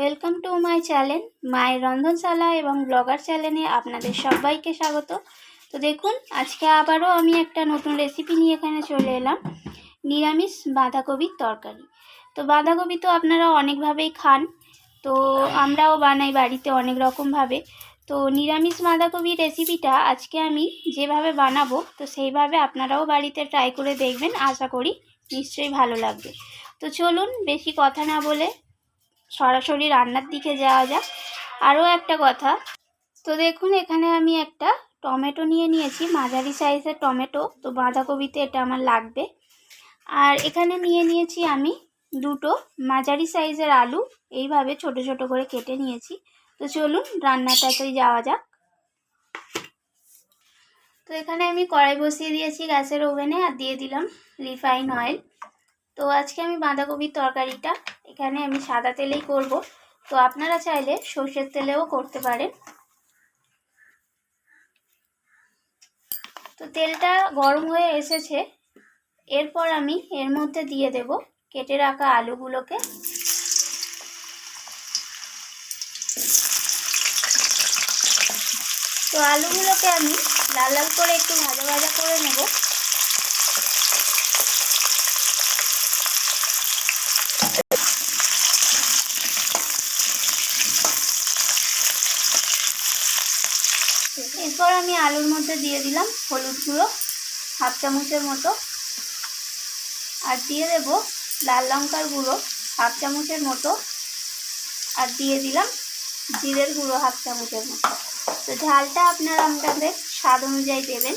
Welcome to my channel মায়ের রন্ধনশালা এবং blogger চ্যানেলে আপনাদের সবাইকে স্বাগত। তো দেখুন, আজকে আবারও আমি একটা নতুন রেসিপি নিয়ে এখানে চলে এলাম, নিরামিষ বাঁধাকপির তরকারি। তো বাঁধাকপি তো আপনারা অনেকভাবেই খান, তো আমরাও বানাই বাড়িতে অনেক রকমভাবে তো নিরামিষ বাঁধাকপির রেসিপিটা আজকে আমি যেভাবে বানাবো, তো সেইভাবে আপনারাও বাড়িতে ট্রাই করে দেখবেন, আশা করি নিশ্চয়ই ভালো লাগবে। তো চলুন, বেশি কথা না বলে সরাসরি রান্নার দিকে যাওয়া যাক। আরও একটা কথা, তো দেখুন এখানে আমি একটা টমেটো নিয়ে নিয়েছি, মাঝারি সাইজের টমেটো, তো বাঁধাকপিতে এটা আমার লাগবে। আর এখানে নিয়ে নিয়েছি আমি দুটো মাঝারি সাইজের আলু, এইভাবে ছোট ছোট করে কেটে নিয়েছি। তো চলুন রান্নাটাতে যাওয়া যাক। তো এখানে আমি কড়াই বসিয়ে দিয়েছি গ্যাসের ওভেনে আর দিয়ে দিলাম রিফাইন অয়েল। তো আজকে আমি বাঁধাকপির তরকারিটা এখানে আমি সাদা তেলেই করব। তো আপনারা চাইলে সর্ষের তেলেও করতে পারেন। তো তেলটা গরম হয়ে এসেছে। এরপর আমি এর মধ্যে দিয়ে দেব কেটে রাখা আলুগুলোকে। তো আলুগুলোকে আমি লাল লাল করে একটু ভাজা ভাজা করে নেব। এরপর আমি আলুর মধ্যে দিয়ে দিলাম হলুদ গুঁড়ো, হাফ চামচের মতো। আর দিয়ে দেব লাল লঙ্কার গুঁড়ো, হাফ চামচের মতো। আর দিয়ে দিলাম জিরের গুঁড়ো, হাফ চামচের মতো। তো ঝালটা আপনারা আপনাদের স্বাদ অনুযায়ী দেবেন।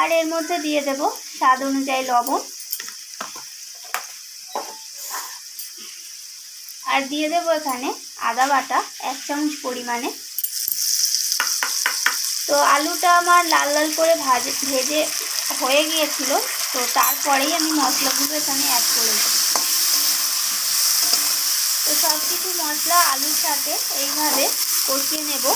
আর এর মধ্যে দিয়ে দেব স্বাদ অনুযায়ী লবণ। আর দিয়ে দেব এখানে আদা বাটা, এক চামচ পরিমাণে। তো আলুটা আমার লাল লাল করে ভাজে, ভেজে হয়ে গিয়েছিল, তো তারপরেই আমি মশলাগুলো এখানে অ্যাড করে দিই তো সব কিছু মশলা, আলুর সাথে এইভাবে কষিয়ে নেব।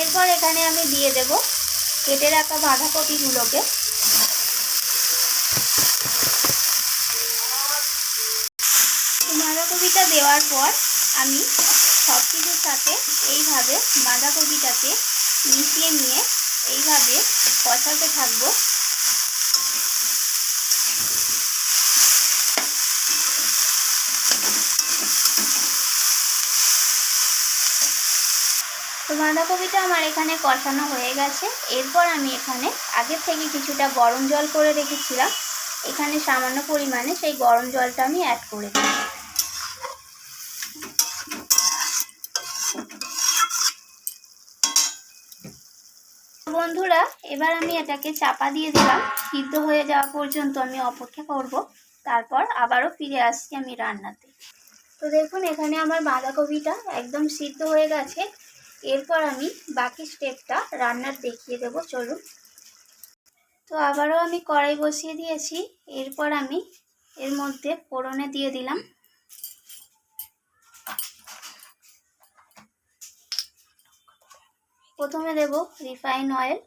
এরপর এখানে আমি দিয়ে দেব কেটে রাখা বাঁধাকপিগুলোকে। বাঁধাকপিটা দেওয়ার পর আমি সব কিছুর সাথে এইভাবে বাঁধাকপিটাকে মিশিয়ে নিয়ে এইভাবে কষাতে থাকব। বাঁধাকপিটা আমার এখানে কষানো হয়ে গেছে। এরপর আমি এখানে আগের থেকে কিছুটা গরম জল করে রেখেছিলাম। এখানে সামান্য পরিমাণে সেই গরম জলটা আমি অ্যাড করে দিই বন্ধুরা, এবার আমি এটাকে চাপা দিয়ে দিলাম। সিদ্ধ হয়ে যাওয়া পর্যন্ত আমি অপেক্ষা করব। তারপর আবারও ফিরে আসছি আমি রান্নাতে। তো দেখুন, এখানে আমার বাঁধাকপিটা একদম সিদ্ধ হয়ে গেছে। এরপর আমি বাকি স্টেপটা রান্নার দেখিয়ে দেব, চলুন। তো আবারও আমি কড়াই বসিয়ে দিয়েছি, এরপর আমি এর মধ্যে ফোড়নে দিয়ে দিলাম। প্রথমে দেব রিফাইন অয়েল।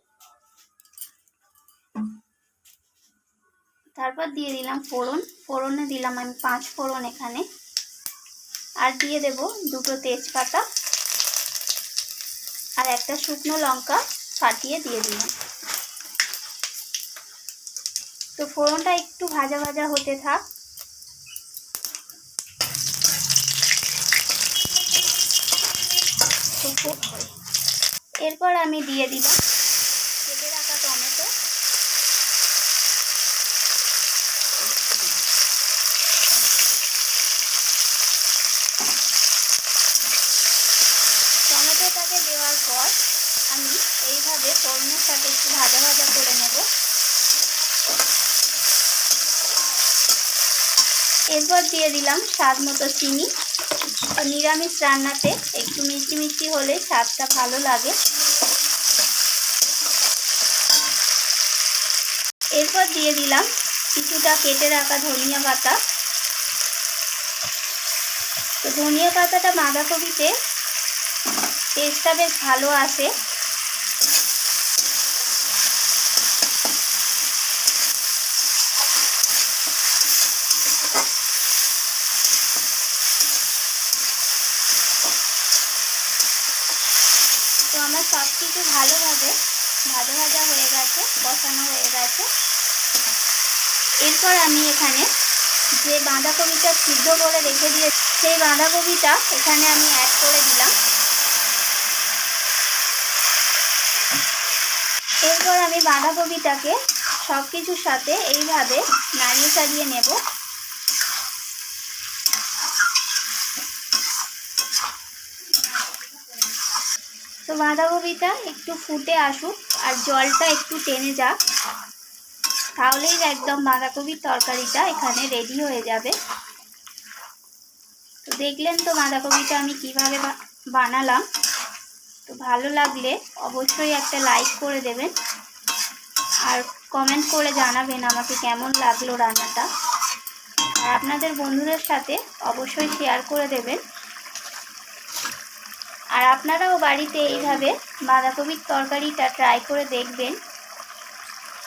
তারপর দিয়ে দিলাম ফোড়ন। ফোড়নে দিলাম আমি পাঁচ ফোড়ন এখানে। আর দিয়ে দেব দুটো তেজপাতা। আর একটা শুকনো লঙ্কা ফাটিয়ে দিয়ে দিলাম। তো ফোড়নটা একটু ভাজা ভাজা হতে থাক। এরপর আমি দিয়ে দিলাম কেটে রাখা টমেটো টমেটোটাকে দেওয়ার পর আমি এইভাবে ফোড়নের সাথে একটু ভাজা ভাজা করে নেব। এরপর দিয়ে দিলাম স্বাদ মতো চিনি। নিরামিষ রান্নাতে একটু মিষ্টি মিষ্টি হলে স্বাদটা ভালো লাগে। এরপর দিয়ে দিলাম কিছুটা কেটে রাখা ধনিয়া পাতা। তো ধনিয়া পাতাটা বাঁধাকপিতে টেস্টটা বেশ ভালো আসে। তো আমার সব কিছু ভালোভাবে ভাজা ভাজা হয়ে গেছে বসানো হয়ে গেছে। এরপর আমি এখানে যে বাঁধাকপিটা সিদ্ধ করে রেখে দিয়ে সেই বাঁধাকপিটা এখানে আমি অ্যাড করে দিলাম এরপর আমি বাঁধাকপিটাকে সব কিছুর সাথে এইভাবে নাড়িয়ে চাড়িয়ে নেব। তো বাঁধাকপিটা একটু ফুটে আসুক আর জলটা একটু টেনে যাক, তাহলেই একদম বাঁধাকপির তরকারিটা এখানে রেডি হয়ে যাবে। তো দেখলেন তো বাঁধাকপিটা আমি কীভাবে বানালাম। তো ভালো লাগলে অবশ্যই একটা লাইক করে দেবেন। আর কমেন্ট করে জানাবেন আমাকে কেমন লাগল রান্নাটা। আর আপনাদের বন্ধুদের সাথে অবশ্যই শেয়ার করে দেবেন। আর আপনারাও বাড়িতে এইভাবে বাঁধাকপির তরকারিটা ট্রাই করে দেখবেন।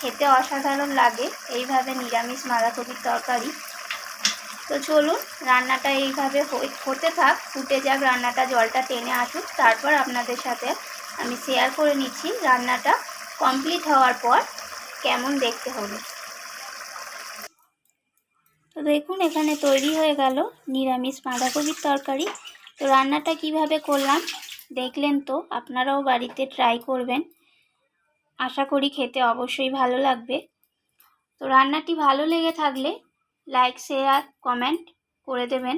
খেতে অসাধারণ লাগে। এইভাবে নিরামিষ বাঁধাকপির তরকারি। তো চলুন রান্নাটা এইভাবে হতে থাক। ফুটে যাক রান্নাটা, জলটা টেনে আসুক। তারপর আপনাদের সাথে আমি শেয়ার করে নিচ্ছি রান্নাটা কমপ্লিট হওয়ার পর কেমন দেখতে হলো তো দেখুন, এখানে তৈরি হয়ে গেল নিরামিষ বাঁধাকপির তরকারি। তো রান্নাটা কীভাবে করলাম দেখলেন তো, আপনারাও বাড়িতে ট্রাই করবেন। আশা করি খেতে অবশ্যই ভালো লাগবে। তো রান্নাটি ভালো লেগে থাকলে লাইক শেয়ার কমেন্ট করে দেবেন।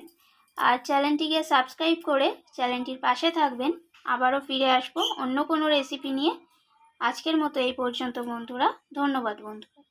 আর চ্যানেলটিকে সাবস্ক্রাইব করে চ্যানেলটির পাশে থাকবেন। আবারও ফিরে আসব অন্য কোনো রেসিপি নিয়ে। আজকের মতো এই পর্যন্ত বন্ধুরা। ধন্যবাদ বন্ধুরা।